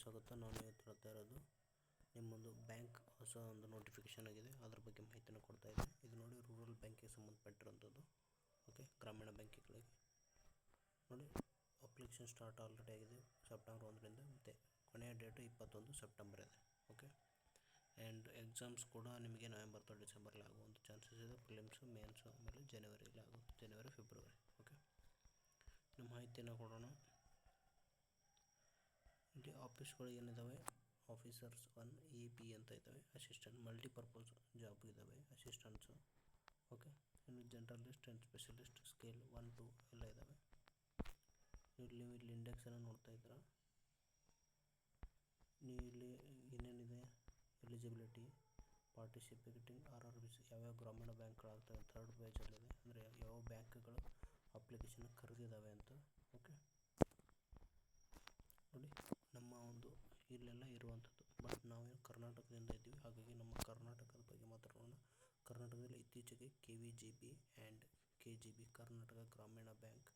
ಸ್ವಾಗತ. ನಾನು ಇವತ್ತು ಹೇಳ್ತಾ ಇರೋದು, ನಿಮ್ಮೊಂದು ಬ್ಯಾಂಕ್ ಹೊಸ ಒಂದು ನೋಟಿಫಿಕೇಷನ್ ಆಗಿದೆ. ಅದ್ರ ಬಗ್ಗೆ ಮಾಹಿತಿಯನ್ನು ಕೊಡ್ತಾ ಇದ್ದೀನಿ. ಇದು ನೋಡಿ ರೂರಲ್ ಬ್ಯಾಂಕಿಗೆ ಸಂಬಂಧಪಟ್ಟಿರೋಂಥದ್ದು. ಓಕೆ ಗ್ರಾಮೀಣ ಬ್ಯಾಂಕಿಗಳಿಗೆ ನೋಡಿ ಅಪ್ಲಿಕೇಶನ್ ಸ್ಟಾರ್ಟ್ ಆಲ್ರೆಡಿ ಆಗಿದೆ. ಸೆಪ್ಟೆಂಬರ್ ಒಂದರಿಂದ ಮತ್ತು ಕೊನೆಯ ಡೇಟು ಇಪ್ಪತ್ತೊಂದು ಸೆಪ್ಟೆಂಬರ್ ಇದೆ. ಓಕೆ ಆ್ಯಂಡ್ ಎಕ್ಸಾಮ್ಸ್ ಕೂಡ ನಿಮಗೆ ನವೆಂಬರ್ ಅಥವಾ ಡಿಸೆಂಬರಲ್ಲಿ ಆಗುವಂಥ ಚಾನ್ಸಸ್ ಇದೆ. ಪ್ರಿಲಿಮ್ಸು ಮೇನ್ಸು ಆಮೇಲೆ ಜನವರಿಯಲ್ಲಿ ಆಗುತ್ತೆ ಜನವರಿ ಫೆಬ್ರವರಿ ಓಕೆ ನಮ್ಮ ಮಾಹಿತಿಯನ್ನು ಕೊಡೋಣ. ಆಫೀಸ್ಗಳು ಏನಿದ್ದಾವೆ ಆಫೀಸರ್ಸ್ ಒನ್ ಎ ಬಿ ಅಂತ ಇದ್ದಾವೆ ಅಸಿಸ್ಟೆಂಟ್, ಮಲ್ಟಿಪರ್ಪಸ್ ಜಾಬ್ ಇದ್ದಾವೆ ಅಸಿಸ್ಟೆಂಟ್ಸು. ಓಕೆ? ಇನ್ನು generalist and specialist scale one, two ಎಲ್ಲ ಇದ್ದಾವೆ ಇಲ್ಲಿ ಇಲ್ಲಿ ಇಂಡೆಕ್ಸನ್ನು ನೋಡ್ತಾ ಇದ್ದೀರಾ? ನೀವು ಇಲ್ಲಿ ಏನೇನಿದೆ? Eligibility, participating R R B C ಯಾವ್ಯಾವ ಗ್ರಾಮೀಣ ಬ್ಯಾಂಕ್ಗಳಾಗ್ತವೆ? ಥರ್ಡ್ ಪೇಜಲ್ಲಿದೆ ಅಂದರೆ ಯಾವ ಬ್ಯಾಂಕ್ಗಳು ಅಪ್ಲಿಕೇಶನ್ ಕರೆದಿದ್ದಾವೆ ಅಂತ. ಓಕೆ ನೋಡಿ ನಮ್ಮ ಒಂದು ಇಲ್ಲೆಲ್ಲ ಇರುವಂಥದ್ದು. ಬಟ್ ನಾವೇನು ಕರ್ನಾಟಕದಿಂದ ಇದ್ದೀವಿ. ಹಾಗಾಗಿ ನಮ್ಮ ಕರ್ನಾಟಕದ ಬಗ್ಗೆ ಮಾತಾಡೋಣ ಕರ್ನಾಟಕದಲ್ಲಿ ಇತ್ತೀಚೆಗೆ K V G B and K G B Karnataka Gramin bank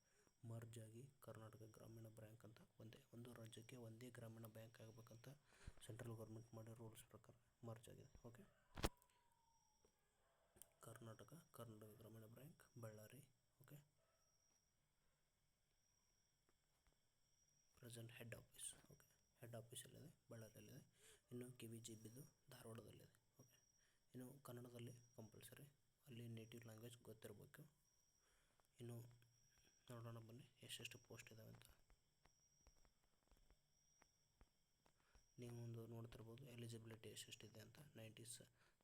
merge ಆಗಿ ಕರ್ನಾಟಕ ಗ್ರಾಮೀಣ ಬ್ಯಾಂಕ್ ಅಂತ ಒಂದೇ, ಒಂದು ರಾಜ್ಯಕ್ಕೆ ಒಂದೇ ಗ್ರಾಮೀಣ ಬ್ಯಾಂಕ್ ಆಗಬೇಕಂತ ಸೆಂಟ್ರಲ್ ಗೌರ್ಮೆಂಟ್ ಮಾಡಿರೋ ರೂಲ್ಸ್ ಪ್ರಕಾರ ಮರ್ಜ್ ಆಗಿದೆ. ಓಕೆ ಕರ್ನಾಟಕ ಕರ್ನಾಟಕ ಗ್ರಾಮೀಣ bank, Ballari. Okay present head office head ಆಫೀಸಲ್ಲಿದೆ ಬಳ್ಳಾರಿಯಲ್ಲಿದೆ. ಇನ್ನು ಕೆ ವಿ ಜಿ ಬಿದು ಧಾರವಾಡದಲ್ಲಿದೆ ಓಕೆ ಇನ್ನು ಕನ್ನಡದಲ್ಲಿ ಕಂಪಲ್ಸರಿ ಅಲ್ಲಿ ನೇಟಿವ್ ಲ್ಯಾಂಗ್ವೇಜ್ ಗೊತ್ತಿರಬೇಕು. ಇನ್ನು ನೋಡೋಣ ಬನ್ನಿ, ಎಷ್ಟೆಷ್ಟು ಪೋಸ್ಟ್ ಇದ್ದಾವೆ ಅಂತ. ನೀವು ಒಂದು ನೋಡ್ತಿರ್ಬೋದು ಎಲಿಜಿಬಿಲಿಟಿ ಎಷ್ಟೆಷ್ಟಿದೆ ಅಂತ. Ninety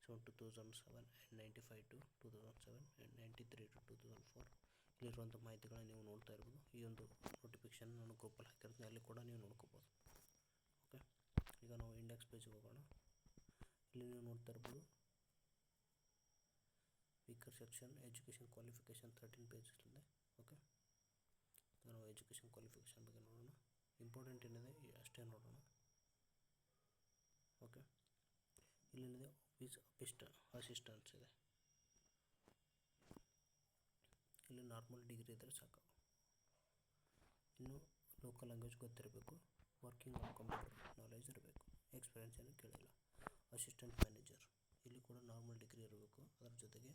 seven to thousand seven and ninety five to two thousand seven and ninety three to two thousand four ಇಲ್ಲಿರುವಂಥ ಮಾಹಿತಿಗಳನ್ನ ನೀವು ನೋಡ್ತಾ ಇರ್ಬೋದು. ಈ ಒಂದು ನೋಟಿಫಿಕೇಷನ್ ನಾನು ಗ್ರೂಪಲ್ಲಿ ಹಾಕಿರ್ತೀನಿ ಅಲ್ಲಿ ಕೂಡ ನೀವು ನೋಡ್ಕೋಬೋದು ಓಕೆ ಈಗ ನಾವು ಇಂಡೆಕ್ಸ್ ಪೇಜಿಗೆ ಹೋಗೋಣ. ಇಲ್ಲಿ ನೀವು ನೋಡ್ತಾ ಇರ್ಬೋದು. Weaker section education qualification thirteen ಪೇಜಸ್ಲಿದೆ okay ನಾವು ಎಜುಕೇಷನ್ ಕ್ವಾಲಿಫಿಕೇಷನ್ ಬಗ್ಗೆ ನೋಡೋಣ. ಇಂಪಾರ್ಟೆಂಟ್ ಏನಿದೆ ಅಷ್ಟೇ ನೋಡೋಣ. ಓಕೆ ಇಲ್ಲೇನಿದೆ ಆಫೀಸ್ ಅಪಿಸ್ಟ್ ಅಸಿಸ್ಟೆನ್ಸ್ ಇದೆ. ಇಲ್ಲಿ ನಾರ್ಮಲ್ ಡಿಗ್ರಿ ಇದ್ದರೆ ಸಾಕು. ಇನ್ನು ಲೋಕಲ್ ಲ್ಯಾಂಗ್ವೇಜ್ ಗೊತ್ತಿರಬೇಕು. ವರ್ಕಿಂಗ್ ಕಂಪ್ಯೂಟರ್ ನಾಲೆಜ್ ಇರಬೇಕು. ಎಕ್ಸ್ಪೀರಿಯನ್ಸ್ ಏನು ಕೇಳಿಲ್ಲ. ಅಸಿಸ್ಟೆಂಟ್ ಮ್ಯಾನೇಜರ್ ಇಲ್ಲಿ ಕೂಡ ನಾರ್ಮಲ್ ಡಿಗ್ರಿ ಇರಬೇಕು. ಅದರ ಜೊತೆಗೆ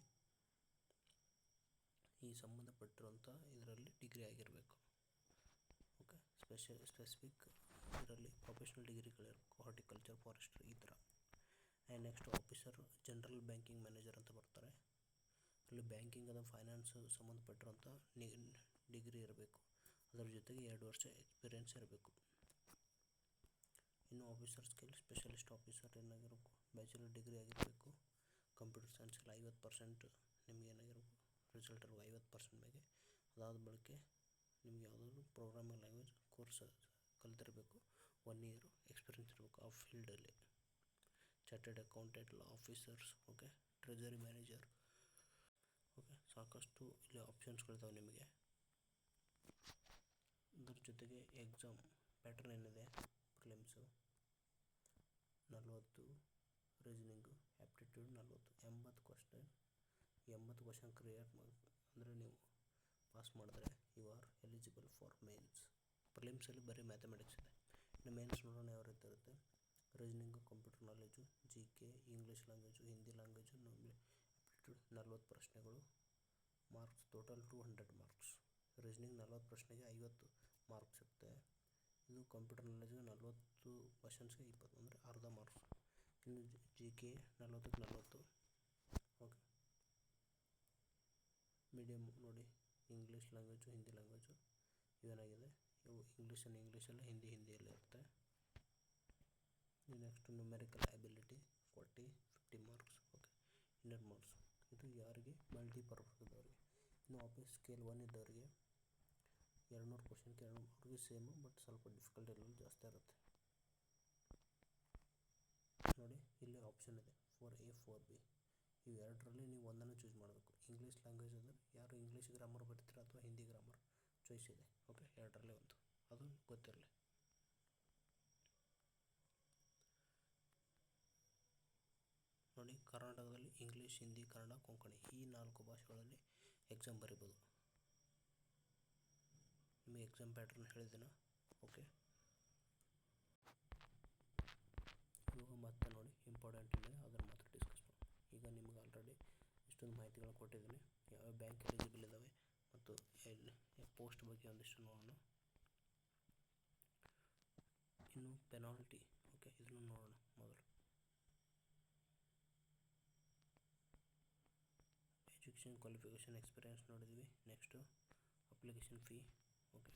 ಈ ಸಂಬಂಧಪಟ್ಟಿರುವಂಥ ಇದರಲ್ಲಿ ಡಿಗ್ರಿ ಆಗಿರಬೇಕು. ಓಕೆ ಸ್ಪೆಷಲ್ ಸ್ಪೆಸಿಫಿಕ್ ಇದರಲ್ಲಿ ಪ್ರೊಫೆಷ್ನಲ್ ಡಿಗ್ರಿಗಳಿರಬೇಕು ಹಾರ್ಟಿಕಲ್ಚರ್ ಫಾರೆಸ್ಟ್ರಿ ಈ ಥರ and next officer general banking manager ಅಂತ ಬರ್ತಾರೆ. ಅಲ್ಲಿ ಬ್ಯಾಂಕಿಂಗ್ ಅದ ಫೈನಾನ್ಸ್ ಸಂಬಂಧಪಟ್ಟಿರುವಂಥ ಡಿಗ್ರಿ ಇರಬೇಕು. ಅದರ ಜೊತೆಗೆ ಎರಡು ವರ್ಷ ಎಕ್ಸ್ಪೀರಿಯೆನ್ಸ್ ಇರಬೇಕು. ಇನ್ನು ಆಫೀಸರ್ ಸ್ಕಿಲ್ ಸ್ಪೆಷಲಿಸ್ಟ್ ಆಫೀಸರ್ ಏನಾಗಿರಬೇಕು ಬ್ಯಾಚುಲರ್ ಡಿಗ್ರಿ ಆಗಿರಬೇಕು ಕಂಪ್ಯೂಟರ್ ಸೈನ್ಸಲ್ಲಿ ಐವತ್ತು ಪರ್ಸೆಂಟ್ ನಿಮ್ಗೆ ಏನಾಗಿರಬೇಕು ರಿಸಲ್ಟ್ ಇರಬೇಕು ಐವತ್ತು ಪರ್ಸೆಂಟ್ ಮೇಲೆ ಅದಾದ ಬಳಿಕ ನಿಮ್ಗೆ ಯಾವುದಾದ್ರು ಪ್ರೋಗ್ರಾಮಿಂಗ್ ಲ್ಯಾಂಗ್ವೇಜ್ ಕೋರ್ಸ್ ಕಲಿತಿರಬೇಕು ಒನ್ ಇಯರು ಎಕ್ಸ್ಪೀರಿಯನ್ಸ್ ಇರಬೇಕು ಆ ಫೀಲ್ಡಲ್ಲಿ chartered accountant officers okay treasury manager okay ಸಾಕಷ್ಟು ಇಲ್ಲಿ ಆಪ್ಷನ್ಸ್ಗಳಿದ್ದಾವೆ ನಿಮಗೆ. ಅದ್ರ ಜೊತೆಗೆ ಎಕ್ಸಾಮ್ ಪ್ಯಾಟರ್ನ್ ಏನಿದೆ ಪ್ರಿಲಿಮ್ಸು ನಲ್ವತ್ತು ರೀಸನಿಂಗು ಆ್ಯಪ್ಟಿಟ್ಯೂಡ್ ನಲ್ವತ್ತು, ಎಂಬತ್ತು ಕ್ವಶನ್ ಎಂಬತ್ತು ಕ್ವಶನ್ ಕ್ರಿಯೇಟ್ ಮಾಡಿ, ಅಂದರೆ ನೀವು ಪಾಸ್ ಮಾಡಿದ್ರೆ you are eligible for mains ಪ್ರಿಲಿಮ್ಸಲ್ಲಿ ಬರೀ ಮ್ಯಾಥಮೆಟಿಕ್ಸ್ ಇದೆ. ಇನ್ನು ಮೇನ್ಸ್ ನೋಡೋಣ ಯಾವ ರೀತಿ ಇರುತ್ತೆ. Reasoning computer knowledge G K English language Hindi language aptitude ನಲ್ವತ್ತು ಪ್ರಶ್ನೆಗಳು. Marks total two hundred marks reasoning ನಲ್ವತ್ತು ಪ್ರಶ್ನೆಗೆ ಐವತ್ತು ಮಾರ್ಕ್ಸ್ ಇರುತ್ತೆ. ಇದು ಕಂಪ್ಯೂಟರ್ ನಾಲೆಜ್ಗೆ ನಲ್ವತ್ತು ಕ್ವಶನ್ಸ್ಗೆ ಇಪ್ಪತ್ತು, ಅಂದರೆ ಅರ್ಧ ಮಾರ್ಕ್ಸ್. ಇನ್ನು ಜಿ ಕೆ ನಲ್ವತ್ತಕ್ಕೆ ನಲ್ವತ್ತು ಓಕೆ ಮೀಡಿಯಮ್ ನೋಡಿ ಇಂಗ್ಲೀಷ್ ಲ್ಯಾಂಗ್ವೇಜು ಹಿಂದಿ ಲ್ಯಾಂಗ್ವೇಜು ಇವೇನಾಗಿದೆ? ಇವು ಇಂಗ್ಲೀಷನ್ನು ಇಂಗ್ಲೀಷಲ್ಲ ಹಿಂದಿ ಹಿಂದಿಯಲ್ಲಿ ಇರುತ್ತೆ. Next numerical ability forty fifty marks okay hundred marks ಇದು ಯಾರಿಗೆ? ಮಲ್ಟಿಪರ್ಪಸ್ ಇದ್ದವ್ರಿಗೆ ಇನ್ನು ಆಫೀಸ್ ಸ್ಕೇಲ್ ಒನ್ ಇದ್ದವರಿಗೆ. ಎರಡುನೂರು ಕ್ವಶನ್ಗೆ ಎರಡು ಅವ್ರಿಗೆ ಸೇಮು ಬಟ್ ಸ್ವಲ್ಪ ಡಿಫಿಕಲ್ಟಿ ಎಲ್ಲ ಜಾಸ್ತಿ ಇರುತ್ತೆ ನೋಡಿ ಇಲ್ಲಿ ಆಪ್ಷನ್ ಇದೆ. ಫೋರ್ ಎ ಫೋರ್ ಬಿ ಇವು ಎರಡರಲ್ಲಿ ನೀವು ಒಂದನ್ನು ಚೂಸ್ ಮಾಡಬೇಕು. ಇಂಗ್ಲೀಷ್ ಲ್ಯಾಂಗ್ವೇಜ್ ಅಂದರೆ ಯಾರು ಇಂಗ್ಲೀಷ್ ಗ್ರಾಮರ್ ಬರ್ತೀರ ಅಥವಾ ಹಿಂದಿ ಗ್ರಾಮರ್ ಚಾಯ್ಸ್ ಇದೆ. ಓಕೆ ಎರಡರಲ್ಲಿ ಒಂದು. ಅದು ಗೊತ್ತಿರಲಿ. ನೋಡಿ, ಕರ್ನಾಟಕದಲ್ಲಿ ಇಂಗ್ಲೀಷ್ ಹಿಂದಿ ಕನ್ನಡ, ಕೊಂಕಣಿ ಈ ನಾಲ್ಕು ಭಾಷೆಗಳಲ್ಲಿ ಎಕ್ಸಾಮ್ ಬರಿಬೋದು. ನಿಮಗೆ ಎಕ್ಸಾಮ್ ಪ್ಯಾಟ್ರನ್ ಹೇಳಿದ್ದೀನ. ಓಕೆ ಇಂಪಾರ್ಟೆಂಟ್ ಇದೆ, ಅದನ್ನು ಮಾತ್ರ ಡಿಸ್ಕಸ್ ಈಗ ನಿಮ್ಗೆ ಆಲ್ರೆಡಿ ಇಷ್ಟೊಂದು ಮಾಹಿತಿಗಳು ಕೊಟ್ಟಿದ್ದೀನಿ. ಯಾವ ಬ್ಯಾಂಕ್ ಎಲಿಜಿಬಲ್ ಇದ್ದಾವೆ ಮತ್ತು ಎಲ್ಲಿ ಪೋಸ್ಟ್ ಬಗ್ಗೆ ಒಂದಿಷ್ಟು ನೋಡೋಣ. ಇನ್ನು ಪೆನಾಲ್ಟಿ ಓಕೆ ಇದನ್ನು ನೋಡೋಣ ಮೊದಲು. ಎಜುಕೇಷನ್ ಕ್ವಾಲಿಫಿಕೇಷನ್ ಎಕ್ಸ್ಪೀರಿಯನ್ಸ್ ನೋಡಿದ್ವಿ next application fee okay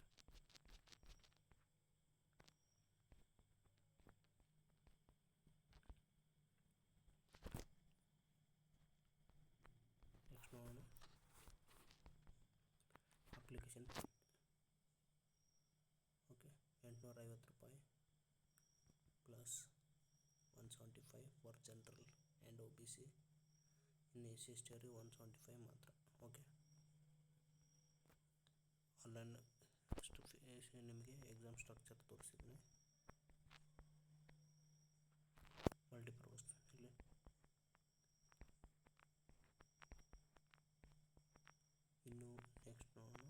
five for general and O B C ಇನ್ನು ಎಸ್ ಸಿ ಎಸ್ ಟಿ ಅವ್ರಿಗೆ ಒನ್ ಸೆವೆಂಟಿ ಫೈವ್ ಮಾತ್ರ. ಓಕೆ ಆನ್ಲೈನ್ ಅಷ್ಟು ಫೀಸ್ ನಿಮಗೆ ಎಕ್ಸಾಮ್ ಸ್ಟ್ರಕ್ಚರ್ ತೋರಿಸಿದ್ದೀನಿ. ಮಲ್ಟಿಪರ್ಪಸ್ ಇಲ್ಲಿ. ಇನ್ನು ನೆಕ್ಸ್ಟ್ ನೋಡೋಣ.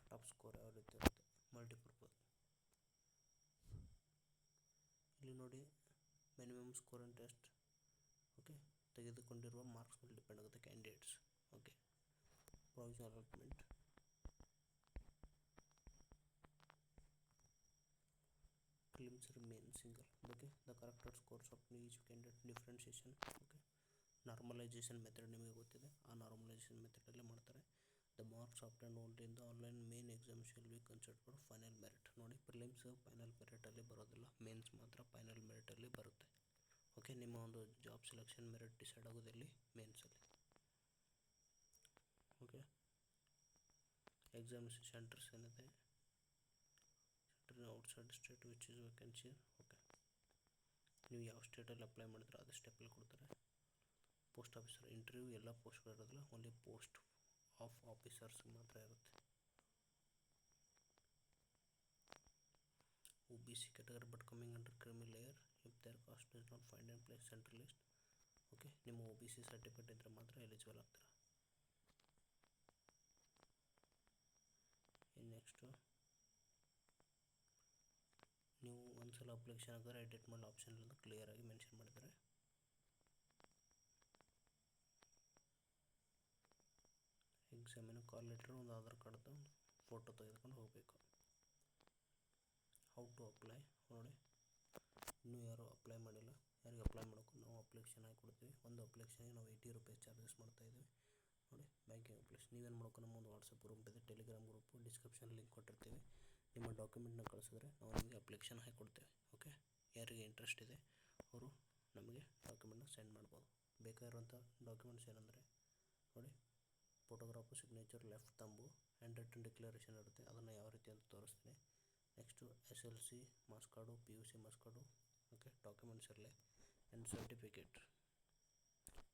ಕಟ್ ಆಫ್ ಸ್ಕೋರ್ ಯಾವ ರೀತಿ ಇರುತ್ತೆ? ಮಲ್ಟಿಪರ್ಪಸ್ ನೋಡಿ minimum score and test okay ತೆಗೆದುಕೊಂಡಿರುವ ಮಾರ್ಕ್ಸ್ ಮೇಲೆ ಡಿಪೆಂಡ್ ಆಗುತ್ತೆ candidates okay provisional allotment prelims remain single okay the corrected scores of each candidate, differentiation okay normalisation method ನಿಮಗೆ ಗೊತ್ತಿದೆ. ಆ ನಾರ್ಮಲೈಸೇಷನ್ ಮೆಥಡಲ್ಲೇ ಮಾಡ್ತಾರೆ. The marks obtained only in the online main exam shall be considered for final merit ನೋಡಿ prelims final ಮೆರಿಟಲ್ಲಿ ಬರೋದಿಲ್ಲ. Mains ಮಾತ್ರ final ಮೆರಿಟಲ್ಲಿ ಬರುತ್ತೆ. ಓಕೆ ನಿಮ್ಮ ಒಂದು ಜಾಬ್ ಸೆಲೆಕ್ಷನ್ ಮೆರಿಟ್ ಡಿಸೈಡ್ ಆಗೋದಿಲ್ಲಿ ಮೇನ್ಸಲ್ಲಿ ಓಕೆ ಎಕ್ಸಾಮಿನೇಷನ್ ಸೆಂಟರ್ಸ್ ಏನಿದೆ? Centre outside state which is vacancy okay ನೀವು ಯಾವ ಸ್ಟೇಟಲ್ಲಿ ಅಪ್ಲೈ ಮಾಡಿದ್ರೆ ಅದು ಸ್ಟೆಪ್ಪಲ್ಲಿ ಕೊಡ್ತಾರೆ. ಪೋಸ್ಟ್ ಆಫೀಸರ್ ಇಂಟರ್ವ್ಯೂ ಎಲ್ಲ ಪೋಸ್ಟ್ಗಳು ಇರೋದಿಲ್ಲ. ಓನ್ಲಿ ಪೋಸ್ಟ್ ಆಫ್ ಆಫೀಸರ್ಸ್ ಮಾತ್ರ ಇರುತ್ತೆ O B C category but coming under creamy layer if their caste is not find place central list okay ನಿಮ್ಮ ಒ ಬಿ ಸಿ ಸರ್ಟಿಫಿಕೇಟ್ ಇದ್ದರೆ ಮಾತ್ರ ಎಲಿಜಿಬಲ್ ಆಗ್ತೀರ? ಇನ್ನು next ನೀವು ಒಂದ್ಸಲ ಅಪ್ಲಿಕೇಶನ್ ಹಾಕಿದ್ರೆ ಎಡಿಟ್ ಮಾಡೋ ಆಪ್ಷನ್ ಕ್ಲಿಯರಾಗಿ ಮೆನ್ಷನ್ ಮಾಡಿದ್ದಾರೆ ಎಕ್ಸಾಮಿನ ಕಾಲ್ ಲೆಟ್ರ್ ಒಂದು ಆಧಾರ್ ಕಾರ್ಡ್ದು ಫೋಟೋ ತೆಗೆದುಕೊಂಡು ಹೋಗಬೇಕು. ಹೌ ಟು ಅಪ್ಲೈ ನೋಡಿ. ಇನ್ನೂ ಯಾರು ಅಪ್ಲೈ ಮಾಡಿಲ್ಲ, ಯಾರಿಗೆ ಅಪ್ಲೈ ಮಾಡೋಕ್ಕೂ ನಾವು ಅಪ್ಲಿಕೇಶನ್ ಹಾಕಿ ಕೊಡ್ತೀವಿ. ಒಂದು ಅಪ್ಲಿಕೇಶನ್ಗೆ ನಾವು ಏಯ್ಟಿ ರುಪೀಸ್ ಚಾರ್ಜಸ್ ಮಾಡ್ತಾಯಿದ್ದೀವಿ ನೋಡಿ ಬ್ಯಾಂಕಿಂಗ್ ಅಪ್ಲಿಕೇಶನ್ ನೀವೇನು ಮಾಡ್ಕೊ ನಮ್ಮ ಒಂದು ವಾಟ್ಸಪ್ ಗ್ರೂಪ್ ಇದೆ ಟೆಲಿಗ್ರಾಮ್ ಗ್ರೂಪ್ ಡಿಸ್ಕ್ರಿಪ್ಷನ್ ಲಿಂಕ್ ಕೊಟ್ಟಿರ್ತೀವಿ. ನಿಮ್ಮ ಡಾಕ್ಯುಮೆಂಟ್ನ ಕಳಿಸಿದ್ರೆ ನಾವು ನಿಮಗೆ ಅಪ್ಲಿಕೇಶನ್ ಹಾಕಿ ಕೊಡ್ತೇವೆ ಓಕೆ ಯಾರಿಗೆ ಇಂಟ್ರೆಸ್ಟ್ ಇದೆ, ಅವರು ನಮಗೆ ಡಾಕ್ಯುಮೆಂಟ್ನ ಸೆಂಡ್ ಮಾಡ್ಬೋದು. ಬೇಕಾಗಿರುವಂಥ ಡಾಕ್ಯುಮೆಂಟ್ಸ್ ಏನಂದರೆ, ನೋಡಿ photograph signature left thumb hand written declaration ಇರುತ್ತೆ, ಅದನ್ನು ಯಾವ ರೀತಿ ಅಂತ ತೋರಿಸ್ತೀನಿ. Next S L C marks card P U C marks card okay documents ಇರಲಿ. And certificate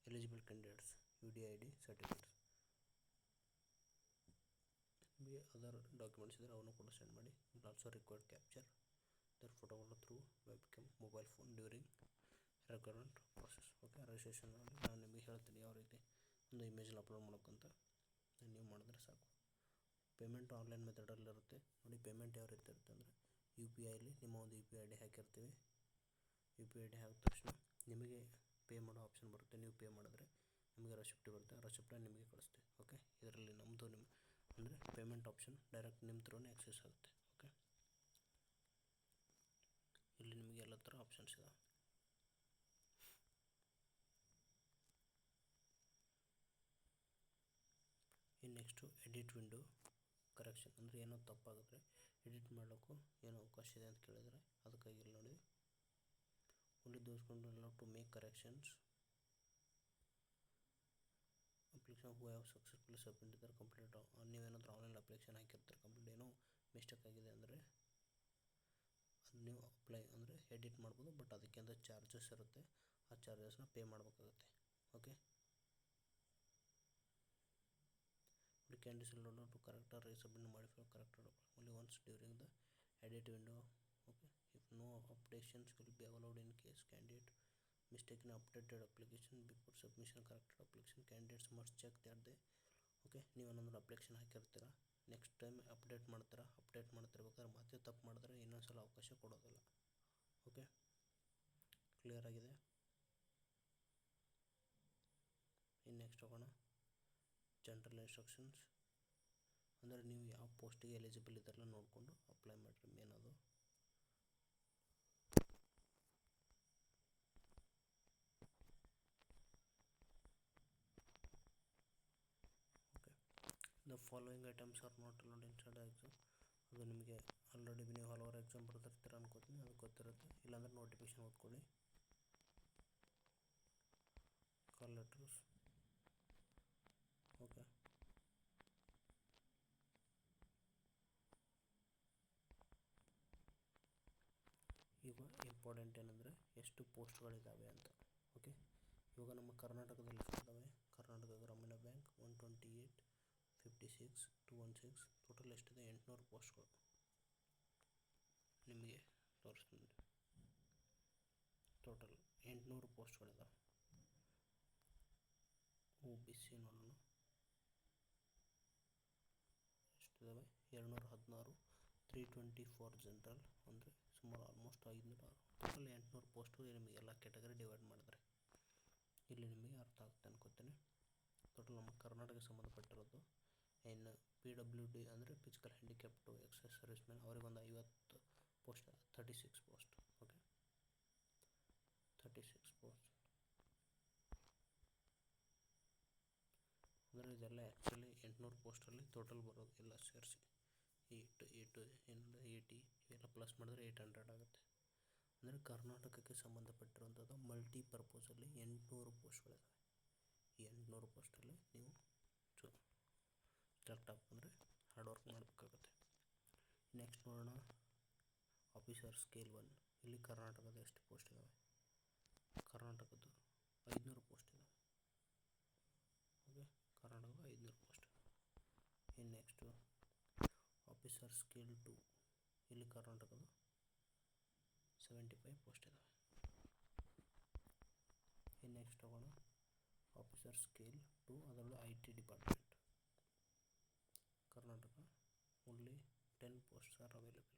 eligible candidates U D I D certificates be other documents ಇದ್ದರೆ ಅವನು ಕೂಡ ಸೆಂಡ್ ಮಾಡಿ. ಆಲ್ಸೋ ರಿಕ್ವೈರ್ಡ್ ಕ್ಯಾಪ್ಚರ್ ದರ್ ಫೋಟೋಗಳು through webcam mobile phone during requirement process okay registration ನಾನು ನಿಮಗೆ ಹೇಳ್ತೀನಿ ಯಾವ ರೀತಿ ಒಂದು ಇಮೇಜಲ್ಲಿ ಅಪ್ಲೋಡ್ ಮಾಡೋಕ್ಕಂತ ನೀವು ಮಾಡಿದ್ರೆ ಸಾಕು. ಪೇಮೆಂಟ್ ಆನ್ಲೈನ್ ಮೆಥಡಲ್ಲಿರುತ್ತೆ ನೋಡಿ ಪೇಮೆಂಟ್ ಯಾವ ರೀತಿ ಇರುತ್ತೆ ಅಂದರೆ ಯು ಪಿ ಐಲಿ ನಿಮ್ಮ ಒಂದು ಯು ಪಿ ಐ ಡಿ ಹಾಕಿರ್ತೀವಿ. ಯು ಪಿ ಐ ಡಿ ಹಾಕಿದ ತಕ್ಷಣ ನಿಮಗೆ ಪೇ ಮಾಡೋ ಆಪ್ಷನ್ ಬರುತ್ತೆ. ನೀವು ಪೇ ಮಾಡಿದ್ರೆ ನಿಮಗೆ ರೆಸಿಪ್ಟ್ ಬರುತ್ತೆ. ಆ ರೆಸಿಪ್ಟನ್ನು ನಿಮಗೆ ಕಳಿಸ್ತೀವಿ ಓಕೆ ಇದರಲ್ಲಿ ನಮ್ಮದು ನಿಮ್ಮ, ಅಂದರೆ ಪೇಮೆಂಟ್ ಆಪ್ಷನ್ ಡೈರೆಕ್ಟ್ ನಿಮ್ಮ ಥ್ರೂನೇ ಆಕ್ಸೆಸ್ ಆಗುತ್ತೆ ಓಕೆ ಇಲ್ಲಿ ನಿಮಗೆ ಎಲ್ಲ ಥರ ಆಪ್ಷನ್ಸ್ ಇದಾವೆ. ನೆಕ್ಸ್ಟು ಎಡಿಟ್ ವಿಂಡೋ ಕರೆಕ್ಷನ್ ಅಂದರೆ ಏನೋ ತಪ್ಪಾಗಿದ್ರೆ ಎಡಿಟ್ ಮಾಡೋಕ್ಕೂ ಏನೋ ಅವಕಾಶ ಇದೆ ಅಂತ ಕೇಳಿದರೆ ಅದಕ್ಕಾಗಿ ಇಲ್ಲಿ ನೋಡಿ only ದೋಸ್ಕೊಂಡು to make corrections application who have successful submit ಇದ್ದಾರೆ ಕಂಪ್ಲೀಟ್ ನೀವೇನಾದರೂ ಆನ್ಲೈನ್ ಅಪ್ಲಿಕೇಶನ್ ಹಾಕಿರ್ತಾರೆ. ಕಂಪ್ಲೀಟ್ ಏನೋ ಮಿಸ್ಟೇಕ್ ಆಗಿದೆ ಅಂದರೆ ಅದು ನೀವು ಅಪ್ಲೈ ಅಂದರೆ ಎಡಿಟ್ ಮಾಡ್ಬೋದು ಬಟ್ ಅದಕ್ಕೆ ಅಂತ ಚಾರ್ಜಸ್ ಇರುತ್ತೆ. ಆ ಚಾರ್ಜಸ್ನ ಪೇ ಮಾಡಬೇಕಾಗುತ್ತೆ. Okay We can decide on to correct or resubmit modify corrected only once during the edit window. Okay, if no updations will be allowed in case candidate mistaken updated application before submission corrected application candidates must check that they okay ನೀವೇನೊಂದು application ಹಾಕಿರ್ತೀರ next time update ಮಾಡ್ತೀರಾ update ಮಾಡ್ತಿರ್ಬೇಕಾದ್ರೆ ಮತ್ತೆ ತಪ್ಪು ಮಾಡಿದ್ರೆ ಇನ್ನೊಂದು ಸಲ ಅವಕಾಶ ಕೊಡೋದಿಲ್ಲ ಓಕೆ ಕ್ಲಿಯರ್ ಆಗಿದೆ ನೆಕ್ಸ್ಟ್ ಹೋಗೋಣ ಜನರಲ್ ಇನ್ಸ್ಟ್ರಕ್ಷನ್ಸ್ ಅಂದರೆ ನೀವು ಯಾವ ಪೋಸ್ಟಿಗೆ ಎಲಿಜಿಬಲ್ ಇದ್ದಾರಲ್ಲ ನೋಡಿಕೊಂಡು ಅಪ್ಲೈ ಮಾಡಿರಿ ಮೇನ್ ಅದು okay the following items are not allowed instead exam ಅದು ನಿಮಗೆ ಆಲ್ರೆಡಿ ನೀವು ಹಲವಾರು ಎಕ್ಸಾಮ್ ಬರ್ದಿರ್ತೀರ ಅನ್ಕೋತೀನಿ ಅದು ಗೊತ್ತಿರುತ್ತೆ ಇಲ್ಲಾಂದ್ರೆ ನೋಟಿಫಿಕೇಶನ್ ಓದ್ಕೊಳ್ಳಿ ಕಾಲ್ ಲೆಟರ್ಸ್ ಓಕೆ ಈಗ ಇಂಪಾರ್ಟೆಂಟ್ ಏನಂದರೆ ಎಷ್ಟು ಪೋಸ್ಟ್ಗಳಿದ್ದಾವೆ ಅಂತ ಓಕೆ ಇವಾಗ ನಮ್ಮ ಕರ್ನಾಟಕದಲ್ಲಿ ಎಷ್ಟಿದ್ದಾವೆ Karnataka Gramin bank one twenty eight fifty six two one six total ಎಷ್ಟಿದೆ? ಎಂಟುನೂರು ಪೋಸ್ಟ್ಗಳು. ನಿಮಗೆ ತೋರಿಸ್ತೀನಿ ಟೋಟಲ್ ಎಂಟುನೂರು ಪೋಸ್ಟ್ಗಳಿದ್ದಾವೆ ಒ ಬಿ ಸಿ ನೋಡೋಣ. ಎಷ್ಟಿದ್ದಾವೆ ಎರಡುನೂರ ಹದಿನಾರು ತ್ರೀ ಟ್ವೆಂಟಿ ಫೋರ್ ಜನರಲ್ ಅಂದರೆ ಸುಮಾರು ಆಲ್ಮೋಸ್ಟ್ ಐದುನೂರ ಟೋಟಲ್ ಎಂಟುನೂರು ಪೋಸ್ಟು ನಿಮಗೆ ಎಲ್ಲ ಕ್ಯಾಟಗರಿ ಡಿವೈಡ್ ಮಾಡಿದ್ರೆ ಇಲ್ಲಿ ನಿಮಗೆ ಅರ್ಥ ಆಗುತ್ತೆ ಅನ್ಕೋತೀನಿ. ಟೋಟಲ್ ನಮ್ಮ ಕರ್ನಾಟಕಕ್ಕೆ ಸಂಬಂಧಪಟ್ಟಿರೋದು ಇನ್ನು ಪಿ ಡಬ್ಲ್ಯೂ ಡಿ ಅಂದರೆ physical handicapped ex service man ಅವ್ರಿಗೆ ಒಂದು ಐವತ್ತು post thirty six post okay thirty six post ಅಂದರೆ ಇದೆಲ್ಲ ಆ್ಯಕ್ಚುಲಿ ಎಂಟುನೂರು ಪೋಸ್ಟಲ್ಲಿ ಟೋಟಲ್ ಬರೋದು ಎಲ್ಲ ಸೇರಿಸಿ. ಏಯ್ಟ್ ಏನಂದರೆ ಏಯ್ಟಿ ಇವೆಲ್ಲ ಪ್ಲಸ್ ಮಾಡಿದ್ರೆ ಏಯ್ಟ್ ಹಂಡ್ರೆಡ್ ಆಗುತ್ತೆ. ಅಂದರೆ ಕರ್ನಾಟಕಕ್ಕೆ ಸಂಬಂಧಪಟ್ಟಿರುವಂಥದ್ದು ಮಲ್ಟಿ ಪರ್ಪೋಸಲ್ಲಿ ಎಂಟುನೂರು ಪೋಸ್ಟ್ಗಳಿದ್ದಾವೆ ಎಂಟುನೂರು ಪೋಸ್ಟಲ್ಲಿ ನೀವು ಚು ಸೆಲೆಕ್ಟ್ ಅಂದರೆ ಹಾರ್ಡ್ ವರ್ಕ್ ಮಾಡಬೇಕಾಗುತ್ತೆ. ನೆಕ್ಸ್ಟ್ ನೋಡೋಣ ಆಫೀಸರ್ ಸ್ಕೇಲ್ ಒನ್ ಇಲ್ಲಿ ಕರ್ನಾಟಕದ ಎಷ್ಟು ಪೋಸ್ಟ್ ಇದ್ದಾವೆ ಕರ್ನಾಟಕದ್ದು ಐದುನೂರು ಪೋಸ್ಟ್ ಇದ್ದಾವೆ ಓಕೆ ಕರ್ನಾಟಕದ ಐದುನೂರು ಪೋಸ್ಟ್ ಇನ್ನು ನೆಕ್ಸ್ಟು ಆಫೀಸರ್ ಸ್ಕೇಲ್ ಟು ಇಲ್ಲಿ ಕರ್ನಾಟಕದ ಸೆವೆಂಟಿ ಫೈವ್ ಪೋಸ್ಟ್ ಇದ್ದಾವೆ ಇನ್ನು ನೆಕ್ಸ್ಟ್ ಹೋಗೋಣ ಆಫೀಸರ್ ಸ್ಕೇಲ್ ಟು ಅದರಲ್ಲೂ I T department Karnataka only ten posts are available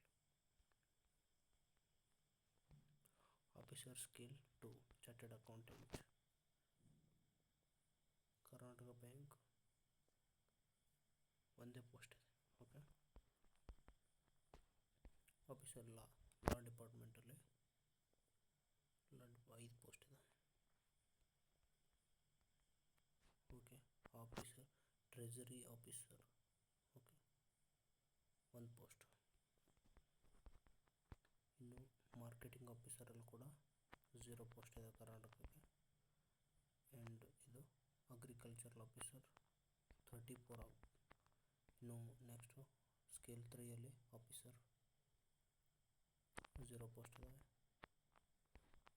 officer scale two chartered accountant Karnataka bank ಒಂದೇ ಪೋಸ್ಟ್ ಇದೆ ಓಕೆ ಆಫೀಸರ್ ಲಾ ಲಾ ಡಿಪಾರ್ಟ್ಮೆಂಟಲ್ಲಿ ಐದು ಪೋಸ್ಟ್ ಇದೆ. Okay officer treasury officer okay ಒಂದು post ಇನ್ನು marketing ಆಫೀಸರಲ್ಲಿ ಕೂಡ ಝೀರೋ ಪೋಸ್ಟ್ ಇದೆ ಕರ್ನಾಟಕಕ್ಕೆ. ಆ್ಯಂಡ್ ಇದು ಅಗ್ರಿಕಲ್ಚರಲ್ ಆಫೀಸರ್ ಥರ್ಟಿ ಫೋರ್ ಇನ್ನು ನೆಕ್ಸ್ಟು ಸ್ಕೇಲ್ ತ್ರೀಯಲ್ಲಿ ಆಫೀಸರ್ ಝೀರೋ ಪೋಸ್ಟ್ ಇದ್ದಾವೆ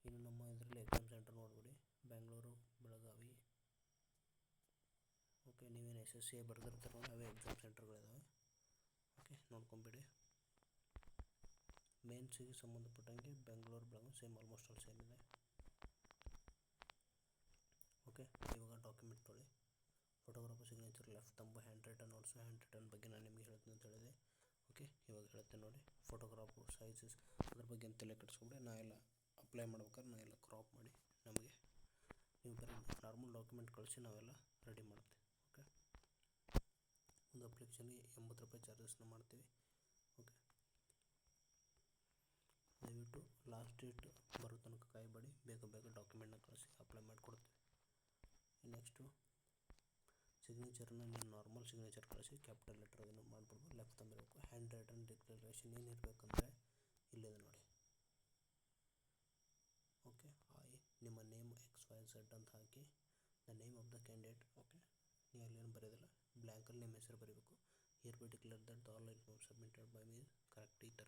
ಇನ್ನು ನಮ್ಮ ಇದರಲ್ಲಿ ಎಕ್ಸಾಮ್ ಸೆಂಟರ್ ನೋಡ್ಬಿಡಿ. ಬೆಂಗಳೂರು, ಬೆಳಗಾವಿ. ಓಕೆ ನೀವೇನು ಎಸ್ ಎಸ್ ಸಿ ಬರೆದಿರ್ತಾರೋ ಅವೇ ಎಕ್ಸಾಮ್ ಸೆಂಟರ್ಗಳಿದ್ದಾವೆ ಓಕೆ ನೋಡ್ಕೊಂಬಿಡಿ. ಮೇನ್ಸಿಗೆ ಸಂಬಂಧಪಟ್ಟಂಗೆ Bengaluru, Belagavi same almost all same ಇದೆ. ಓಕೆ ಇವಾಗ ಡಾಕ್ಯುಮೆಂಟ್ ತೊಳಿ. Photographer signature left thumb hand written also hand written ಬಗ್ಗೆ ನಾನು ನಿಮಗೆ ಹೇಳ್ತೀನಿ ಅಂತ ಹೇಳಿದೆ. ಓಕೆ, ಇವಾಗ ಹೇಳ್ತೇನೆ ನೋಡಿ ಫೋಟೋಗ್ರಾಫು ಸೈಜಸ್ ಅದ್ರ ಬಗ್ಗೆ ಅಂತ ತಲೆ ಕೆಡಿಸ್ಕೊಂಡ್ರೆ ನಾ ಅಪ್ಲೈ ಮಾಡ್ಬೇಕಾದ್ರೆ ನಾ ಎಲ್ಲ ಕ್ರಾಪ್ ಮಾಡಿ ನಮಗೆ ನೀವು ಬರೀ ನಾರ್ಮಲ್ ಡಾಕ್ಯುಮೆಂಟ್ ಕಳಿಸಿ ನಾವೆಲ್ಲ ರೆಡಿ ಮಾಡ್ತೀವಿ, ಓಕೆ? ಒಂದು ಅಪ್ಲಿಕೇಶನ್ಗೆ ಎಂಬತ್ತು ರೂಪಾಯಿ ಚಾರ್ಜಸ್ನ ಮಾಡ್ತೀವಿ, ಓಕೆ? ದಯವಿಟ್ಟು ಲಾಸ್ಟ್ ಡೇಟ್ ಬರೋ ತನಕ ಕಾಯಬೇಡಿ, ಬೇಗ ಬೇಗ ಡಾಕ್ಯುಮೆಂಟ್ನ ಕಳಿಸಿ ಅಪ್ಲೈ ಮಾಡಿಕೊಡ್ತೀವಿ. ನೆಕ್ಸ್ಟು ಸಿಗ್ನೇಚರ್ನ ನೀವು ನಾರ್ಮಲ್ ಸಿಗ್ನೇಚರ್ ಕಳಿಸಿ ಕ್ಯಾಪಿಟಲ್ ಲೆಟರ್ ಅದನ್ನು ಮಾಡಿಬಿಡ್ಬೋದು. ಲೆಫ್ಟ್ ತಂದಿರಬೇಕು ಹ್ಯಾಂಡ್ ರೈಟನ್ ಡಿಕ್ಲರೇಷನ್ ಏನಿರಬೇಕಂದ್ರೆ ಇಲ್ಲಿದೆ ನೋಡಿ. ಓಕೆ ಹಾಯ್ ನಿಮ್ಮ ನೇಮ್ ಎಕ್ಸ್ ವೈ ಅಂತ ಹಾಕಿ the name of the candidate okay ನೀವು ಅಲ್ಲೇನು ಬರೆಯೋದಿಲ್ಲ ಬ್ಲ್ಯಾಂಕಲ್ಲಿ ನಿಮ್ಮ ಹೆಸರು ಬರೀಬೇಕು. Here by declare that all inform submitted by me correct ಈ ಥರ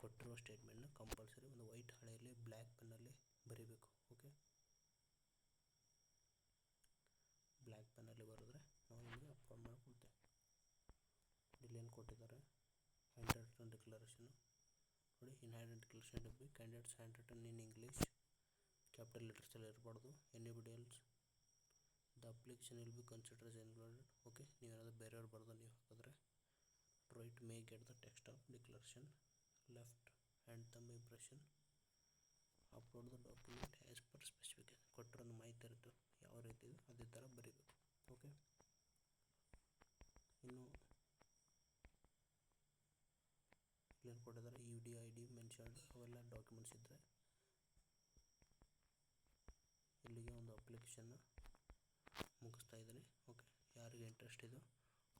ಕೊಟ್ಟಿರೋ ಸ್ಟೇಟ್ಮೆಂಟ್ನ ಕಂಪಲ್ಸರಿ ಒಂದು ವೈಟ್ ಹಳೆಯಲ್ಲಿ ಬ್ಲ್ಯಾಕ್ ಪೆನ್ನಲ್ಲಿ ಬರೀಬೇಕು ಓಕೆ ಬ್ಲ್ಯಾಕ್ ಪೆನ್ನಲ್ಲಿ ಬರೆದ್ರೆ ನಾವು ನಿಮಗೆ ಅಪ್ಲೋಡ್ ಮಾಡಿಕೊಡ್ತೇವೆ ಇಲ್ಲಿ ಏನು ಕೊಟ್ಟಿದ್ದಾರೆ. ಹ್ಯಾಂಡ್ ರೈಟನ್ ಡಿಕ್ಲರೇಷನು ನೋಡಿ ಇನ್ ಹ್ಯಾಂಡ್ ಡಿಕ್ಲರೇಷನ್ ಡಬ್ಬಿ candidates hand in English capital ಲೆಟರ್ಸಲ್ಲಿ ಇರಬಾರ್ದು. Anybody else the application will be consider included okay ನೀವೇನಾದರೂ ಬೇರೆಯವ್ರು ಬರೆದು ನೀವು ಹಾಕಿದ್ರೆ right may get the text of declaration left hand thumb impression upload the document as per specification ಕೊಟ್ಟಿರೋ ಮಾಹಿತಿ ಇರುತ್ತೆ. ಯಾವ ರೀತಿ ಅದೇ ಥರ ಬರೀಬೇಕು. ಕೊಟ್ಟಿದ್ದಾರೆ. U D I D mentioned ಅವೆಲ್ಲ ಡಾಕ್ಯುಮೆಂಟ್ಸ್ ಇದ್ದರೆ ಇಲ್ಲಿಗೆ ಒಂದು ಅಪ್ಲಿಕೇಶನ್ನ ಮುಗಿಸ್ತಾ ಇದ್ದೀನಿ. ಓಕೆ ಯಾರಿಗೆ ಇಂಟ್ರೆಸ್ಟ್ ಇದೋ,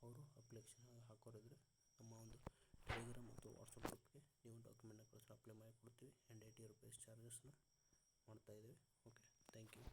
ಅವರು ಅಪ್ಲಿಕೇಶನ್ ಹಾಕೋರಿದ್ರೆ ನಮ್ಮ ಒಂದು ಟೆಲಿಗ್ರಾಮ್ ಮತ್ತು ವಾಟ್ಸಪ್ ಗ್ರೂಪ್ಗೆ ನೀವು ಡಾಕ್ಯುಮೆಂಟ್ನ ಕಳಿಸ್ರೆ ಅಪ್ಲೈ ಮಾಡಿ ಕೊಡ್ತೀವಿ ಆ್ಯಂಡ್ ಏಯ್ಟಿ ರುಪೀಸ್ ಚಾರ್ಜಸ್ನ ಮಾಡ್ತಾಯಿದ್ದೀವಿ ಓಕೆ ಥ್ಯಾಂಕ್ ಯು